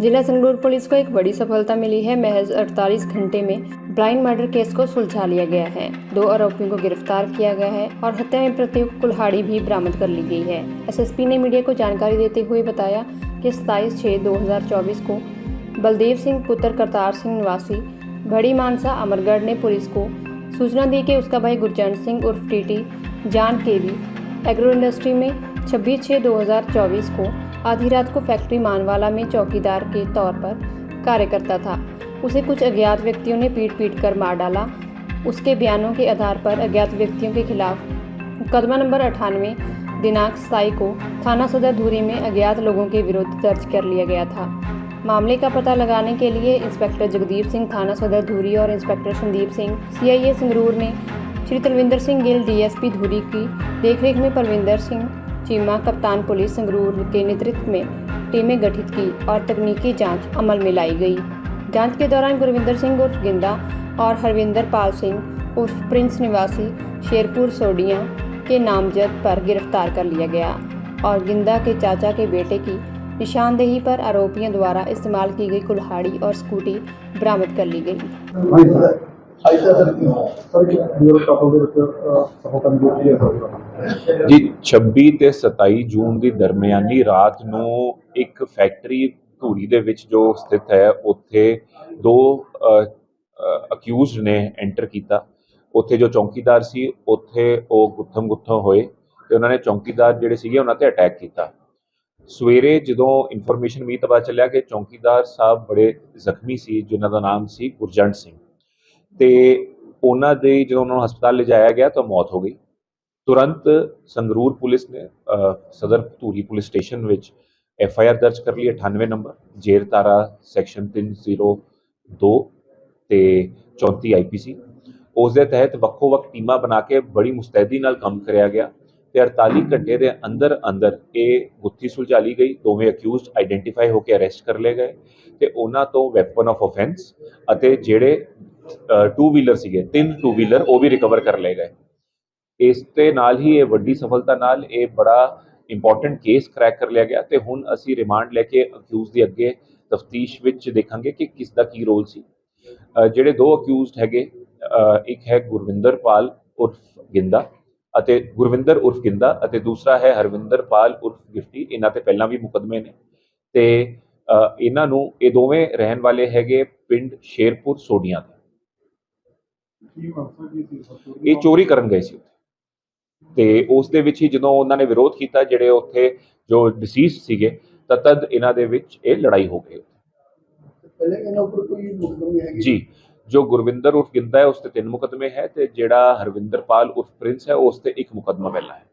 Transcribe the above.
जिला संगरूर पुलिस को एक बड़ी सफलता मिली है। महज 48 घंटे में ब्लाइंड मर्डर केस को सुलझा लिया गया है। दो आरोपियों को गिरफ़्तार किया गया है और हत्या में प्रत्युक्त कुल्हाड़ी भी बरामद कर ली गई है। एसएसपी ने मीडिया को जानकारी देते हुए बताया कि सताईस छः दो को बलदेव सिंह, पुत्र करतार सिंह निवासी बड़ी मानसा अमरगढ़ ने पुलिस को सूचना दी कि उसका भाई गुरचरण सिंह उर्फ़ टीटी जान के भी एग्रो इंडस्ट्री में 26 छः 2024 को आधी रात को फैक्ट्री मानवाला में चौकीदार के तौर पर कार्य करता था। उसे कुछ अज्ञात व्यक्तियों ने पीट पीट कर मार डाला। उसके बयानों के आधार पर अज्ञात व्यक्तियों के खिलाफ मुकदमा नंबर अठानवे, दिनांक सताई को थाना सदर धूरी में अज्ञात लोगों के विरुद्ध दर्ज कर लिया गया था। मामले का पता लगाने के लिए इंस्पेक्टर जगदीप सिंह, थाना सदर धूरी और इंस्पेक्टर संदीप सिंह, सीआईए संगरूर ने श्री तलविंदर सिंह गिल, डीएसपी धूरी की देखरेख में परविंदर सिंह चीमा कप्तान पुलिस संगरूर के नेतृत्व में टीमें गठित की और तकनीकी जाँच अमल में लाई गई। जाँच के दौरान गुरविंदर सिंह उर्फ़ गिंदा और हरविंदर पाल सिंह उर्फ़ प्रिंस निवासी शेरपुर सोडिया के नामजद पर गिरफ़्तार कर लिया गया और गिंदा के चाचा के बेटे की निशानदेही पर आरोपियों द्वारा इस्तेमाल की गई कुल्हाड़ी और स्कूटी बरामद कर ली गई। ਅੱਜ ਦਾ ਸਰ ਕੀ ਸਰ ਕਿ ਬਿਊਰੋ ਕਾਪਲ ਦੇ ਵਿੱਚ ਸਫਲਤਾ ਮਿਲੀ ਹੈ ਸਰ ਜੀ 26 ਤੇ 27 ਜੂਨ ਦੀ ਦਰਮਿਆਨੀ ਰਾਤ ਨੂੰ ਇੱਕ ਫੈਕਟਰੀ ਧੂਰੀ ਦੇ ਵਿੱਚ ਜੋ ਸਥਿਤ ਹੈ, ਉੱਥੇ ਦੋ ਅਕਿਊਜ਼ਡ ਨੇ ਐਂਟਰ ਕੀਤਾ। ਉੱਥੇ ਜੋ ਚੌਕੀਦਾਰ ਸੀ, ਉੱਥੇ ਉਹ ਗੁੱਥਮ ਗੁੱਥਮ ਹੋਏ ਤੇ ਉਹਨਾਂ ਨੇ ਚੌਕੀਦਾਰ ਜਿਹੜੇ ਸੀਗੇ, ਉਹਨਾਂ ਤੇ ਅਟੈਕ ਕੀਤਾ। ਸਵੇਰੇ ਜਦੋਂ ਇਨਫੋਰਮੇਸ਼ਨ ਮਿਲੀ ਤਾਂ ਪਤਾ ਚੱਲਿਆ ਕਿ ਚੌਕੀਦਾਰ ਸਾਹਿਬ ਬੜੇ ਜ਼ਖਮੀ ਸੀ, ਜਿਨ੍ਹਾਂ ਦਾ ਨਾਮ ਸੀ ਗੁਰਜੰਟ ਸਿੰਘ। ਤੇ ਉਹਨਾਂ ਦੇ ਜਦੋਂ ਉਹਨਾਂ ਨੂੰ ਹਸਪਤਾਲ ਲਿਜਾਇਆ ਗਿਆ ਤਾਂ ਮੌਤ ਹੋ ਗਈ। ਤੁਰੰਤ ਸੰਗਰੂਰ ਪੁਲਿਸ ਨੇ ਸਦਰ ਧੂਰੀ ਪੁਲਿਸ ਸਟੇਸ਼ਨ ਵਿੱਚ ਐਫ ਆਈ ਆਰ ਦਰਜ ਕਰ ਲਈ 98 ਨੰਬਰ ਜੇਰ ਤਾਰਾ, ਸੈਕਸ਼ਨ 302 ਤੇ 34 ਆਈਪੀਸੀ ਉਸ ਦੇ ਤਹਿਤ ਵੱਖੋ ਵੱਖ ਟੀਮਾਂ ਬਣਾ ਕੇ ਬੜੀ ਮੁਸਤੈਦੀ ਨਾਲ ਕੰਮ ਕਰਿਆ ਗਿਆ ਤੇ 48 ਘੰਟੇ ਦੇ ਅੰਦਰ ਅੰਦਰ ਇਹ ਗੁੱਥੀ ਸੁਲਝਾ ਲਈ ਗਈ, ਦੋਵੇਂ ਅਕਿਊਜ਼ਡ ਆਈਡੈਂਟੀਫਾਈ ਹੋ ਕੇ ਅਰੈਸਟ ਕਰ ਲਏ ਗਏ ਤੇ ਉਹਨਾਂ ਤੋਂ ਵੈਪਨ ਆਫ ਆਫੈਂਸ ਅਤੇ ਜਿਹੜੇ ਟੂ ਵੀਲਰ ਸੀਗੇ, ਤਿੰਨ ਟੂ ਵੀਲਰ ਉਹ ਵੀ ਰਿਕਵਰ ਕਰ ਲਏ ਗਏ। ਇਸ ਦੇ ਨਾਲ ਹੀ ਇਹ ਵੱਡੀ ਸਫਲਤਾ ਨਾਲ ਇਹ ਬੜਾ ਇੰਪੋਰਟੈਂਟ ਕੇਸ ਕ੍ਰੈਕ ਕਰ ਲਿਆ ਗਿਆ ਤੇ ਹੁਣ ਅਸੀਂ ਰਿਮਾਂਡ ਲੈ ਕੇ ਅਕਿਊਜ਼ ਦੇ ਅੱਗੇ ਤਫਤੀਸ਼ ਵਿੱਚ ਦੇਖਾਂਗੇ ਕਿ ਕਿਸ ਦਾ ਕੀ ਰੋਲ ਸੀ। ਜਿਹੜੇ ਦੋ ਅਕਿਊਜ਼ਡ ਹੈਗੇ ਇੱਕ ਹੈ ਗੁਰਵਿੰਦਰ ਪਾਲ ਉਰਫ ਗਿੰਦਾ ਅਤੇ ਗੁਰਵਿੰਦਰ ਉਰਫ ਗਿੰਦਾ ਅਤੇ ਦੂਸਰਾ ਹੈ ਹਰਵਿੰਦਰ ਪਾਲ ਉਰਫ ਗਿਫਟੀ, ਇਹਨਾਂ ਤੇ ਪਹਿਲਾਂ ਵੀ ਮੁਕਦਮੇ ਨੇ। ਤੇ ਇਹਨਾਂ ਨੂੰ, ਇਹ ਦੋਵੇਂ ਰਹਿਣ ਵਾਲੇ ਹੈਗੇ ਪਿੰਡ ਸ਼ੇਰਪੁਰ ਸੋਡੀਆਂ ਦੇ ਕੀ ਮਕਸਦ ਕੀ ਸੀ ਸਰ ਇਹ ਚੋਰੀ ਕਰਨ ਗਏ ਸੀ ਤੇ ਉਸ ਦੇ ਵਿੱਚ ਹੀ ਜਦੋਂ ਉਹਨਾਂ ਨੇ ਵਿਰੋਧ ਕੀਤਾ ਜਿਹੜੇ ਉੱਥੇ ਜੋ ਡਿਸੀਜ਼ ਸੀਗੇ ਤਾਂ ਤਦ ਇਹਨਾਂ ਦੇ ਵਿੱਚ ਇਹ ਲੜਾਈ ਹੋ ਗਈ ਪਹਿਲੇ ਇਹਨਾਂ ਉੱਪਰ ਕੋਈ ਮੁਕਦਮੇ ਹੈਗੀ? ਜੀ ਜੋ ਗੁਰਵਿੰਦਰ ਉਰਫ ਗਿੰਦਾ ਹੈ ਉਸ ਤੇ ਤਿੰਨ ਮੁਕਦਮੇ ਹੈ ਤੇ ਜਿਹੜਾ ਹਰਵਿੰਦਰ ਪਾਲ ਉਰਫ ਪ੍ਰਿੰਸ ਹੈ ਉਸ ਤੇ ਇੱਕ ਮੁਕਦਮਾ ਪਹਿਲਾਂ ਹੈ।